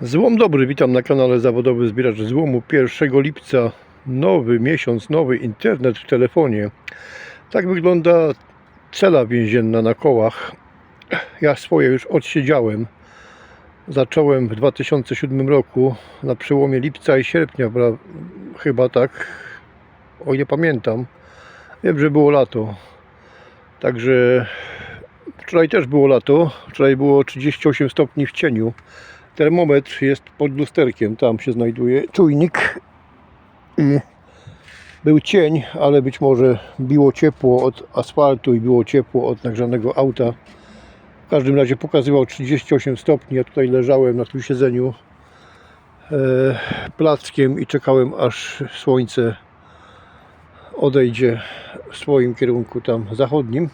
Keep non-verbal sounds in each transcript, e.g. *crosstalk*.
Złom dobry, witam na kanale Zawodowy Zbieracz Złomu. 1 lipca nowy miesiąc, nowy internet w telefonie. Tak wygląda cela więzienna na kołach. Ja swoje już odsiedziałem. Zacząłem w 2007 roku, na przełomie lipca i sierpnia, chyba tak, o nie pamiętam. Wiem, że było lato. Także wczoraj też było lato. Wczoraj było 38 stopni w cieniu. Termometr jest pod lusterkiem, tam się znajduje czujnik i był cień, ale być może biło ciepło od asfaltu i było ciepło od nagrzanego auta. W każdym razie pokazywał 38 stopni, ja tutaj leżałem na tym siedzeniu e, plackiem i czekałem aż słońce odejdzie w swoim kierunku tam zachodnim.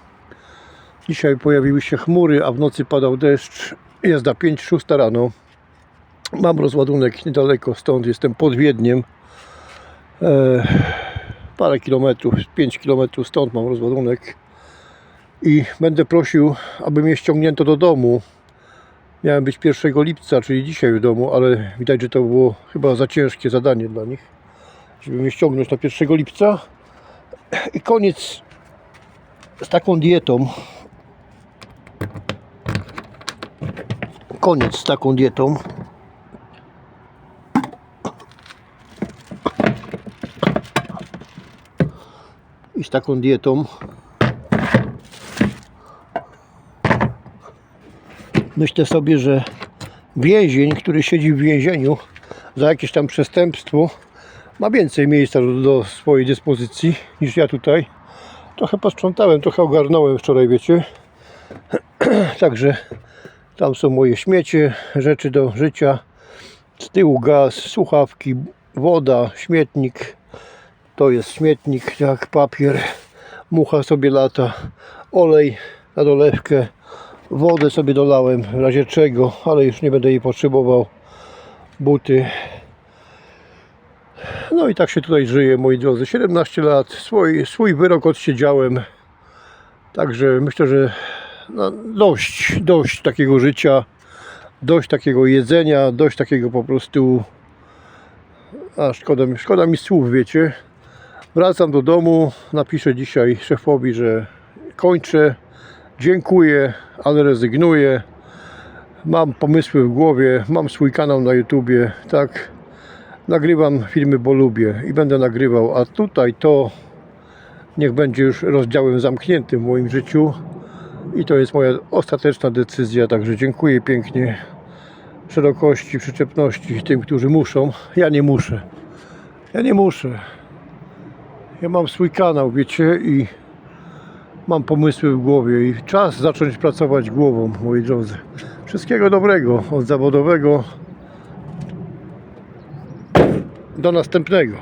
Dzisiaj pojawiły się chmury, a w nocy padał deszcz. Jest na 5-6 rano. Mam rozładunek niedaleko stąd, jestem pod Wiedniem. E, parę kilometrów, 5 kilometrów stąd mam rozładunek. I będę prosił, aby mnie ściągnięto do domu. Miałem być 1 lipca, czyli dzisiaj w domu, ale widać, że to było chyba za ciężkie zadanie dla nich, żeby mnie ściągnąć na 1 lipca. I koniec z taką dietą. Koniec z taką dietą. I z taką dietą. Myślę sobie, że więzień, który siedzi w więzieniu za jakieś tam przestępstwo, ma więcej miejsca do, do swojej dyspozycji niż ja tutaj. Trochę posprzątałem, trochę ogarnąłem wczoraj, wiecie. *clears throat* Także tam są moje śmiecie, rzeczy do życia. Z tyłu gaz, słuchawki, woda, śmietnik, to jest śmietnik, jak papier. Mucha sobie lata. Olej na dolewkę. Wodę sobie dolałem w razie czego, ale już nie będę jej potrzebował. Buty. No i tak się tutaj żyje, moi drodzy. 17 lat. Swój, swój wyrok odsiedziałem. Także myślę, że no, dość, dość takiego życia. Dość takiego jedzenia, dość takiego po prostu a szkoda, szkoda mi słów, wiecie. Wracam do domu, napiszę dzisiaj szefowi, że kończę. Dziękuję, ale rezygnuję. Mam pomysły w głowie, mam swój kanał na YouTubie, tak. Nagrywam filmy, bo lubię i będę nagrywał, a tutaj to niech będzie już rozdziałem zamkniętym w moim życiu i to jest moja ostateczna decyzja, także dziękuję pięknie szerokości, przyczepności tym, którzy muszą. Ja nie muszę. Ja nie muszę. Ja mam swój kanał, wiecie, i mam pomysły w głowie i czas zacząć pracować głową, moi drodzy. Wszystkiego dobrego od zawodowego do następnego.